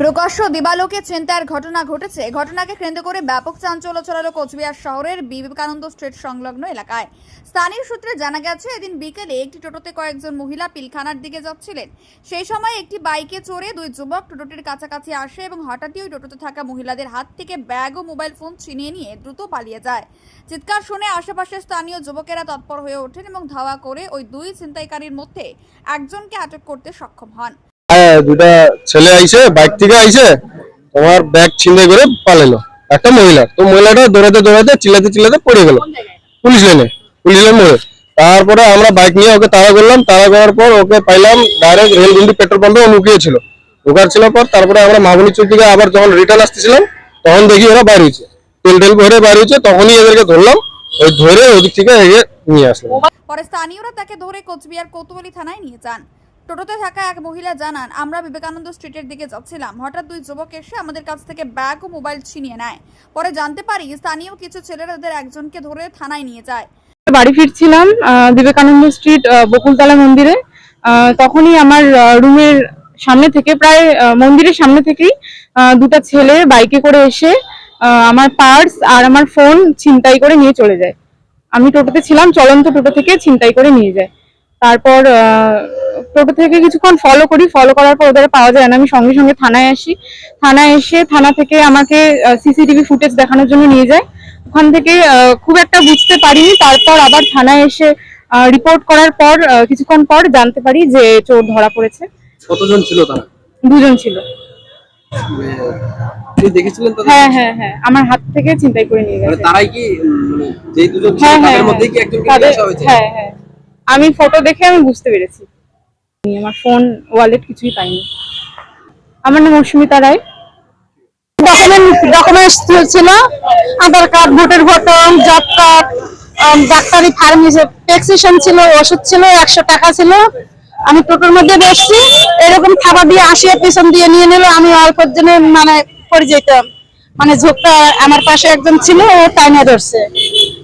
প্রকাশ্য দিবালোকে চিন্তার ঘটনা ঘটেছে। ঘটনাকে কেন্দ্র করে ব্যাপক চাঞ্চল্য ছড়ালো কোচবিহার শহরের বিবেকানন্দ স্ট্রিট সংলগ্ন এলাকায়। স্থানীয় সূত্রে জানা গেছে, এদিন বিকেলে একটি টোটোতে কয়েকজন মহিলা পিলখানার দিকে যাচ্ছিলেন। সেই সময় একটি বাইকে চড়ে দুই যুবক টোটোটির কাছাকাছি আসে এবং হঠাৎই ওই টোটোতে থাকা মহিলাদের হাত থেকে ব্যাগ ও মোবাইল ফোন ছিনিয়ে নিয়ে দ্রুত পালিয়ে যায়। চিৎকার শুনে আশেপাশের স্থানীয় যুবকেরা তৎপর হয়ে ওঠেন এবং ধাওয়া করে ওই দুই ছিনতাইকারীর মধ্যে একজনকে আটক করতে সক্ষম হন। হ্যাঁ দুটা ছেলে আইছে, বাইক থেকে আইছে, তোমার ব্যাগ করে একটা মহিলা, তো মহিলাটা দৌড়াতে দৌড়াতে চিল্লাতে চিল্লাতে পড়ে গেল। পুলিশ লাইনে, পুলিশ লাইন তারপরে আমরা বাইক নিয়ে ওকে তাড়া করলাম, তাড়া করার পর ওকে পাইলাম ডাইরেক্ট রেলগুন্ডি পেট্রোল পাম্পে ও লুকিয়েছিল। ঢোকার ছিল পর তারপরে আমরা মাগুনি চুর আবার যখন রিটার্ন আসতেছিলাম, তখন দেখি ওরা বাইরে হয়েছে। তেল টেল ভরে বাইরে হয়েছে, তখনই এদেরকে ধরলাম, ওই ধরে ওদিক থেকে নিয়ে আসলাম। পরে স্থানীয়রা তাকে ধরে কোচবিহার কোতোয়ালি থানায় নিয়ে যান। টোটোতে থাকা এক মহিলা জানান, আমরা বিবেকানন্দ স্ট্রিটের দিকে যাচ্ছিলাম। হঠাৎ দুই যুবক এসে আমাদের কাছ থেকে ব্যাগ ও মোবাইল ছিনিয়ে নেয়। পরে জানতে পারি স্থানীয় কিছু ছেলেরা তাদের একজনকে ধরে থানায় নিয়ে যায়। বাড়ি ফিরছিলাম বিবেকানন্দ স্ট্রিট বকুলতলা মন্দিরে। তখনই আমার রুমের সামনে থেকে প্রায় মন্দিরের সামনে থেকেই দুটো ছেলে বাইকে করে এসে আমার পার্স আর আমার ফোন ছিনতাই করে নিয়ে চলে যায়। আমি টোটোতে ছিলাম, চলন্ত টোটো থেকে ছিনতাই করে নিয়ে যায়। তারপর টোটো থেকে কিছুক্ষণ ফলো করি। ফলো করার পর ওদের পাওয়া যায় না। আমি সঙ্গে সঙ্গে থানায় আসি। থানায় এসে থানা থেকে আমাকে সিসিটিভি ফুটেজ দেখানোর জন্য নিয়ে যায়। ওখান থেকে খুব একটা বুঝতে পারিনি। তারপর আবার থানায় এসে রিপোর্ট করার পর কিছুক্ষণ পর জানতে পারি যে চোর ধরা পড়েছে। কতজন ছিল তারা? দুজন ছিল। দেখেছিলেন হ্যাঁ হ্যাঁ হ্যাঁ। আমার হাত থেকে চিন্তাই করে নিয়ে মানে গেছে। তারাই কি মানে যেই দুজন হ্যাঁ তাদের কি হ্যাঁ। নিয়ে আসা হয়েছে? হ্যাঁ হ্যাঁ। আমি ফটো দেখে আমি বুঝতে পেরেছি। আমার ফোন ওয়ালেট কিছুই পাইনি। আমার নাম অস্মিতা রায়। ডকুমেন্ট ডকুমেন্টস ছিল আধার কার্ড ভোটের ফটো কার্ড ডাক্তারি ছিল, ওষুধ ছিল, একশো টাকা ছিল। আমি টোটোর মধ্যে এরকম থাবা দিয়ে আসিয়ে পেছন দিয়ে নিয়ে নিল। আমি মানে পড়ে যেতাম। মানে ঝোঁকটা আমার পাশে একজন ছিল, ও টাইনে ধরছে।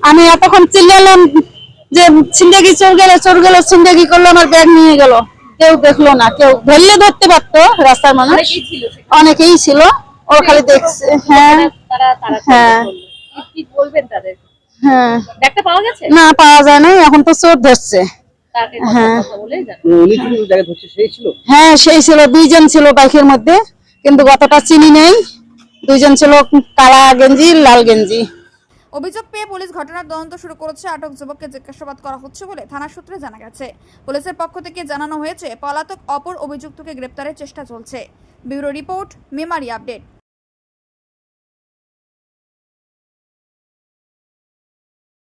আমি এতক্ষণ চিল্লালাম যে ছিন্দাগি চোর গেল চোর গেল ছিন্দাগি করল আমার ব্যাগ নিয়ে গেল। কেউ দেখল না কেউ ধরলে ধরতে পারতো রাস্তার মানুষ। অনেকেই ছিল ও খালি দেখছে হ্যাঁ। তারা তারা হ্যাঁ। বলবেন তাদের? হ্যাঁ। পাওয়া গেছে? না পাওয়া যায় না এখন তো চোর ধরছে। হ্যাঁ। কথা বলে জানো উনি কি জায়গায় ধরছে সেই ছিল? হ্যাঁ সেই ছিল দুইজন ছিল বাইকের মধ্যে কিন্তু গতটা চিনি নেই। দুইজন ছিল কালা গেঞ্জি লাল গেঞ্জি। অভিযোগ পেয়ে পুলিশ ঘটনার তদন্ত শুরু করেছে। আটক যুবককে জিজ্ঞাসাবাদ করা হচ্ছে বলে থানা সূত্রে জানা গেছে। পুলিশের পক্ষ থেকে জানানো হয়েছে, পলাতক অপর অভিযুক্তকে গ্রেপ্তারের চেষ্টা চলছে। Bureau report, Memari update.